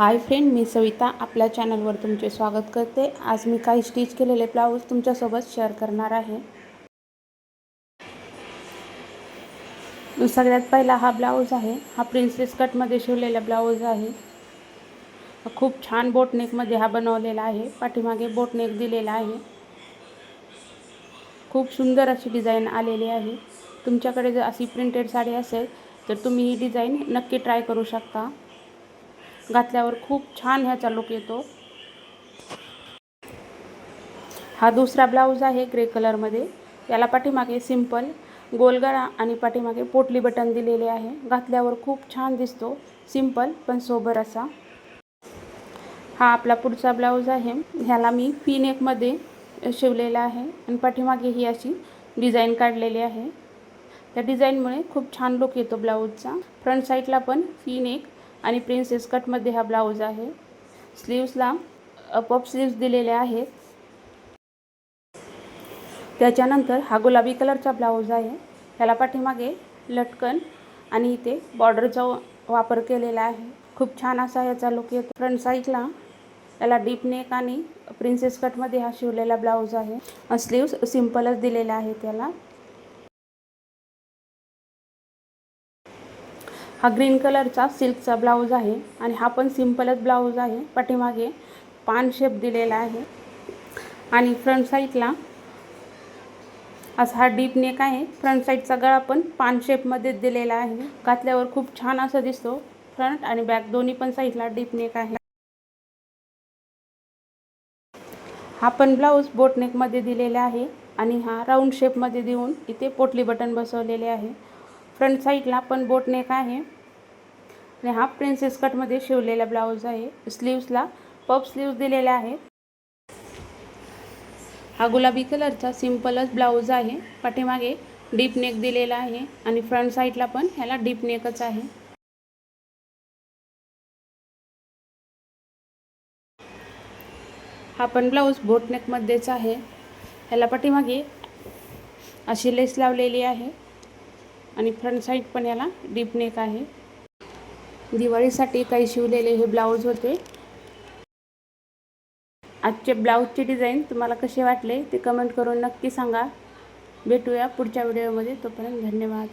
Hi friend मी सविता. आपल्या चॅनलवर तुमचे स्वागत करते. आज मी काही स्टिच केलेले ब्लाऊज तुमच्यासोबत शेअर करणार आहे. सगळ्यात पहिला हा ब्लाऊज आहे. हा प्रिन्सेस कटमध्ये शिवलेला ब्लाऊज आहे. खूप छान बोटनेकमध्ये हा बनवलेला आहे. पाठीमागे बोटनेक दिलेला आहे. खूप सुंदर अशी डिझाईन आलेली आहे. तुमच्याकडे जर अशी प्रिंटेड साडी असेल तर तुम्ही ही डिझाईन नक्की ट्राय करू शकता. घातल्यावर खूप छान ह्याचा लुक येतो. हा दुसरा ब्लाऊज आहे ग्रे कलरमध्ये याला पाठीमागे सिंपल गोलगळा आणि पाठीमागे पोटली बटन दिलेले आहे. घातल्यावर खूप छान दिसतो. सिंपल पण सोबर असा. हा आपला पुढचा ब्लाऊज आहे. ह्याला मी फी नेकमध्ये शिवलेला आहे आणि पाठीमागे ही अशी डिझाईन काढलेली आहे. त्या डिझाईनमुळे खूप छान लुक येतो ब्लाऊजचा फ्रंट साईडला पण फी नेक आणि प्रिन्सेस कटमध्ये हा ब्लाऊज आहे. स्लीव्सला अपअप स्लीव्स दिलेले आहेत. त्याच्यानंतर हा गुलाबी कलरचा ब्लाऊज आहे. ह्याला पाठीमागे लटकन आणि इथे बॉर्डरचा वापर केलेला आहे. खूप छान असा याचा लुक येतो. फ्रंट साईडला याला डीप नेक आणि प्रिन्सेस कटमध्ये हा शिवलेला ब्लाऊज आहे. स्लीव्स सिम्पलच दिलेला आहे त्याला हा ग्रीन कलरचा सिल्कचा ब्लाऊज आहे आणि हा पण सिम्पलच ब्लाऊज आहे. पाठीमागे पान शेप दिलेला आहे. आणि फ्रंट साईडला असा हा डीप नेक आहे फ्रंट साईडचा गळा पण पान शेपमध्ये दिलेला आहे. घातल्यावर खूप छान असा दिसतो. फ्रंट आणि बॅक दोन्ही पण साईडला डीप नेक आहे. हा पण ब्लाऊज बोटनेकमध्ये दिलेला आहे. आणि हा राऊंड शेपमध्ये देऊन इथे पोटली बटन बसवलेले आहे. फ्रंट साईडला पण बोटनेक आहे. आणि हा प्रिन्सेस कटमध्ये शिवलेला ब्लाऊज आहे. स्लीव्सला पप स्लीव्स दिलेल्या आहेत. हा गुलाबी कलरचा सिम्पलच ब्लाऊज आहे. पाठीमागे डीप नेक दिलेला आहे. आणि फ्रंट साईडला पण ह्याला डीप नेकच आहे. हा पण ब्लाऊज बोटनेकमध्येच आहे. ह्याला पाठीमागे अशी लेस लावलेली आहे. आणि फ्रंट साईड पण याला डीप नेक आहे. दिवाळीसाठी काही शिवलेले हे ब्लाऊज होते. आजचे ब्लाऊजचे डिझाईन तुम्हाला कसे वाटले ते कमेंट करून नक्की सांगा. भेटूया पुढच्या व्हिडिओमध्ये तोपर्यंत धन्यवाद.